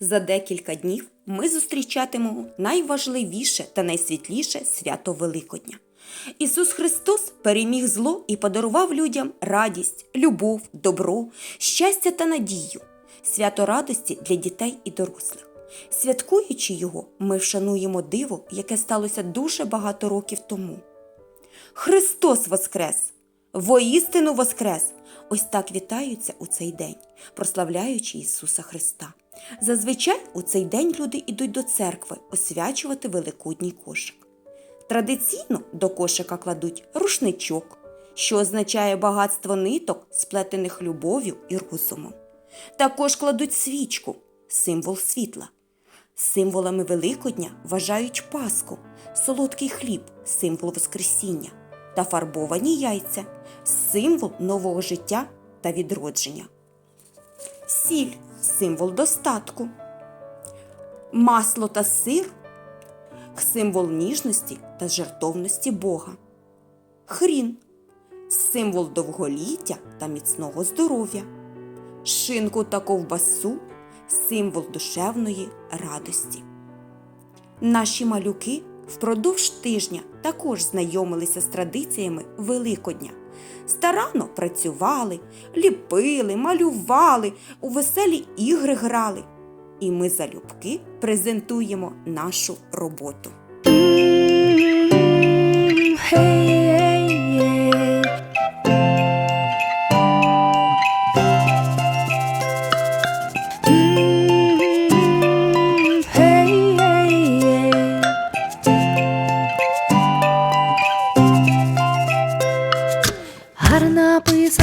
За декілька днів ми зустрічатимемо найважливіше та найсвітліше свято Великодня. Ісус Христос переміг зло і подарував людям радість, любов, добро, щастя та надію, свято радості для дітей і дорослих. Святкуючи його, ми вшануємо диво, яке сталося дуже багато років тому. Христос Воскрес! Воістину Воскрес! Ось так вітаються у цей день, прославляючи Ісуса Христа. Зазвичай у цей день люди йдуть до церкви освячувати великодній кошик. Традиційно до кошика кладуть рушничок, що означає багатство ниток, сплетених любов'ю і розумом. Також кладуть свічку символ світла. Символами Великодня вважають Пасху, солодкий хліб, символ Воскресіння, та фарбовані яйця, символ нового життя та відродження. Сіль символ достатку. Масло та сир символ ніжності та жертовності Бога. Хрін символ довголіття та міцного здоров'я. Шинку та ковбасу символ душевної радості. Наші малюки впродовж тижня також знайомилися з традиціями Великодня. Старанно працювали, ліпили, малювали, у веселі ігри грали. І ми залюбки презентуємо нашу роботу.